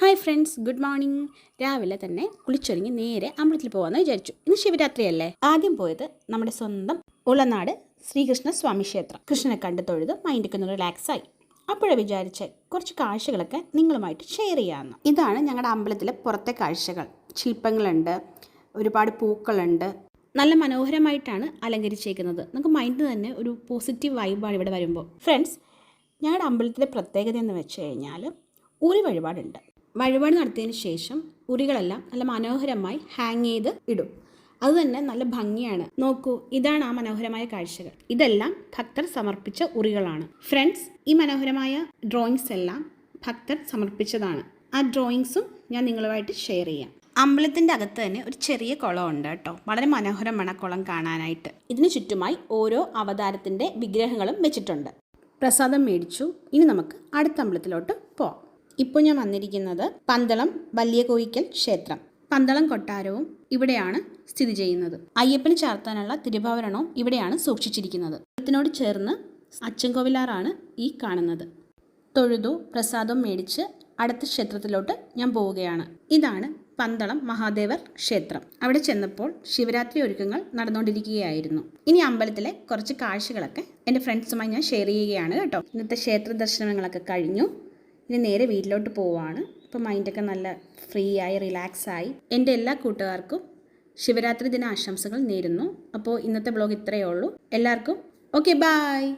Hi friends good morning. രാവിലെ തന്നെ കുളിച്ചൊരുങ്ങി നേരെ അമ്പലത്തിൽ പോകാമെന്ന് വിചാരിച്ചു. ഇന്ന് ശിവരാത്രിയല്ലേ? ആദ്യം പോയത് നമ്മുടെ സ്വന്തം ഉളനാട് ശ്രീകൃഷ്ണ സ്വാമി ക്ഷേത്രം. കൃഷ്ണനെ കണ്ട് തൊഴുത് മൈൻഡൊക്കെ ഒന്ന് റിലാക്സായി അപ്പോഴേ വിചാരിച്ച് കുറച്ച് കാഴ്ചകളൊക്കെ നിങ്ങളുമായിട്ട് ഷെയർ ചെയ്യാമെന്ന് ഇതാണ് ഞങ്ങളുടെ അമ്പലത്തിലെ പുറത്തെ കാഴ്ചകൾ. ശില്പങ്ങളുണ്ട് ഒരുപാട് പൂക്കളുണ്ട്. നല്ല മനോഹരമായിട്ടാണ് അലങ്കരിച്ചേക്കുന്നത്. നമുക്ക് മൈൻഡ് തന്നെ ഒരു പോസിറ്റീവ് വൈബാണ് ഇവിടെ വരുമ്പോൾ ഫ്രണ്ട്സ് ഞങ്ങളുടെ അമ്പലത്തിലെ പ്രത്യേകത എന്ന് വെച്ച് കഴിഞ്ഞാൽ ഒരു വഴിപാടുണ്ട്. വഴിപാട് നടത്തിയതിന് ശേഷം ഉറികളെല്ലാം നല്ല മനോഹരമായി ഹാങ് ചെയ്ത് ഇടും. അത് തന്നെ നല്ല ഭംഗിയാണ്. നോക്കൂ ഇതാണ് ആ മനോഹരമായ കാഴ്ചകൾ. ഇതെല്ലാം ഭക്തർ സമർപ്പിച്ച ഉറികളാണ് ഫ്രണ്ട്സ് ഈ മനോഹരമായ ഡ്രോയിങ്സ് എല്ലാം ഭക്തർ സമർപ്പിച്ചതാണ്. ആ ഡ്രോയിങ്സും ഞാൻ നിങ്ങളുമായിട്ട് ഷെയർ ചെയ്യാം. അമ്പലത്തിന്റെ അകത്ത് തന്നെ ഒരു ചെറിയ കുളം ഉണ്ട് കേട്ടോ. വളരെ മനോഹരമാണ് കുളം കാണാനായിട്ട്. ഇതിന് ചുറ്റുമായി ഓരോ അവതാരത്തിന്റെ വിഗ്രഹങ്ങളും വെച്ചിട്ടുണ്ട്. പ്രസാദം മേടിച്ചു. ഇനി നമുക്ക് അടുത്ത അമ്പലത്തിലോട്ട് പോവാം. ഇപ്പോൾ ഞാൻ വന്നിരിക്കുന്നത് പന്തളം വലിയ കോയിക്കൽ ക്ഷേത്രം. പന്തളം കൊട്ടാരവും ഇവിടെയാണ് സ്ഥിതി ചെയ്യുന്നത്. അയ്യപ്പന് ചാർത്താനുള്ള തിരുഭവരണവും ഇവിടെയാണ് സൂക്ഷിച്ചിരിക്കുന്നത്. ഇതിനോട് ചേർന്ന് അച്ചൻകോവിലാറാണ് ഈ കാണുന്നത്. തൊഴുതു പ്രസാദം മേടിച്ച് അടുത്ത ക്ഷേത്രത്തിലോട്ട് ഞാൻ പോവുകയാണ്. ഇതാണ് പന്തളം മഹാദേവർ ക്ഷേത്രം. അവിടെ ചെന്നപ്പോൾ ശിവരാത്രി ഒരുക്കങ്ങൾ നടന്നുകൊണ്ടിരിക്കുകയായിരുന്നു. ഇനി അമ്പലത്തിലെ കുറച്ച് കാഴ്ചകളൊക്കെ എന്റെ ഫ്രണ്ട്സുമായി ഞാൻ ഷെയർ ചെയ്യുകയാണ് കേട്ടോ. ഇന്നത്തെ ക്ഷേത്ര ദർശനങ്ങളൊക്കെ കഴിഞ്ഞു. ഇനി നേരെ വീട്ടിലോട്ട് പോവാണ്. ഇപ്പോൾ മൈൻഡൊക്കെ നല്ല ഫ്രീ ആയി റിലാക്സ് ആയി. എന്റെ എല്ലാ കൂട്ടുകാർക്കും ശിവരാത്രി ദിന ആശംസകൾ നേരുന്നു. അപ്പോൾ ഇന്നത്തെ ബ്ലോഗ് ഇത്രയേ ഉള്ളൂ. എല്ലാവർക്കും ഓക്കെ ബായ്